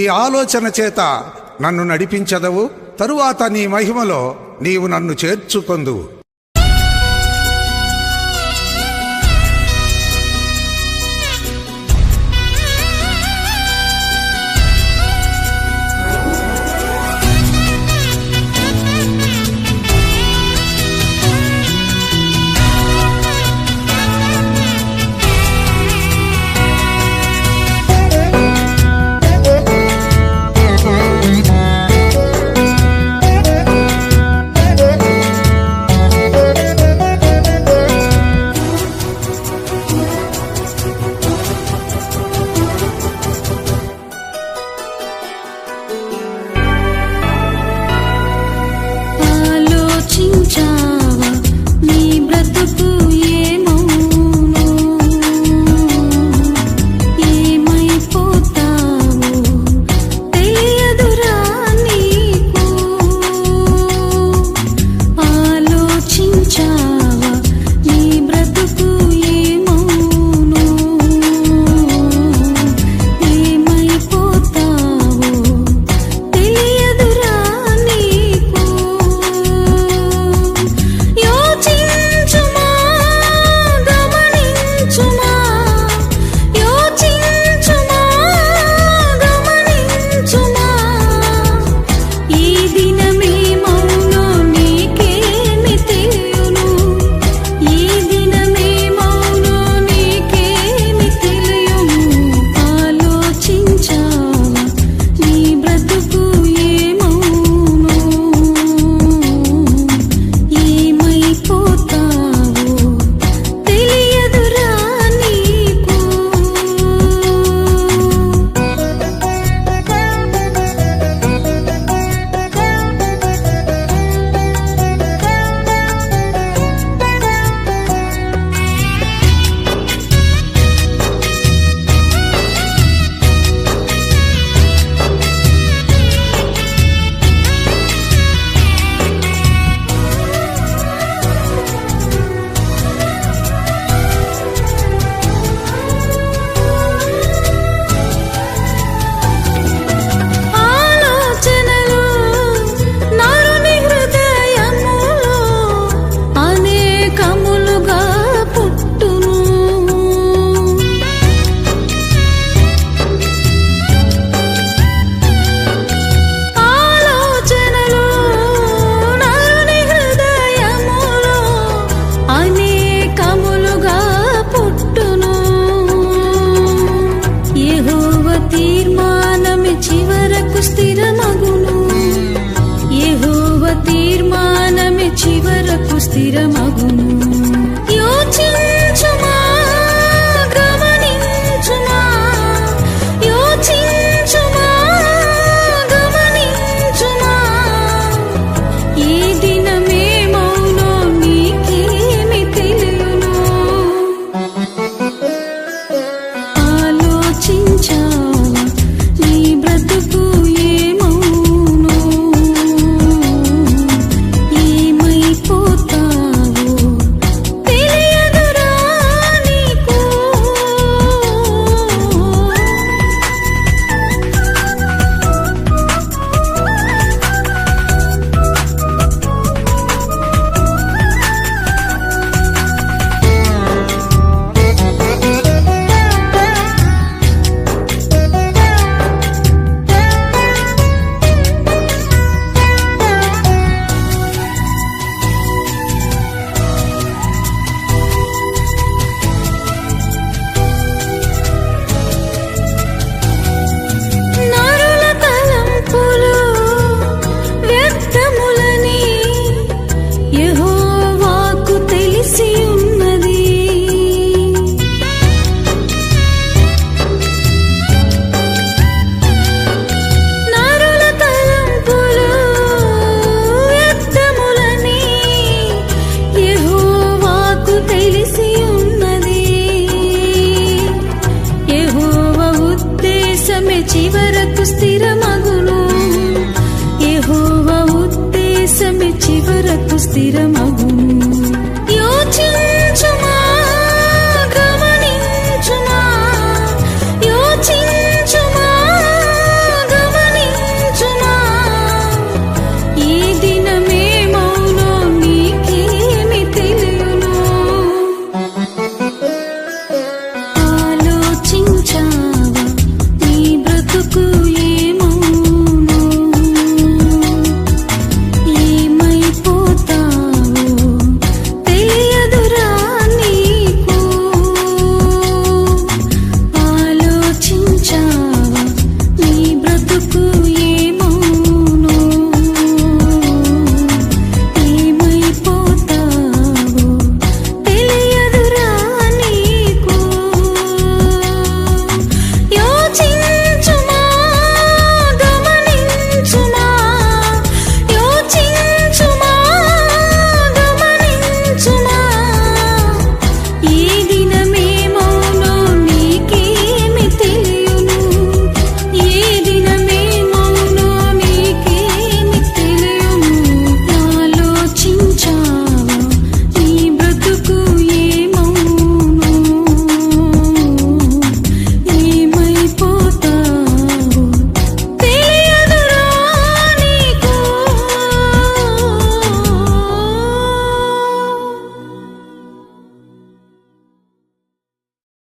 ఈ ఆలోచన చేత నన్ను నడిపించదవు తరువాత నీ మహిమలో నీవు నన్ను చేర్చుకొందువు. See mais. స్థిరమగు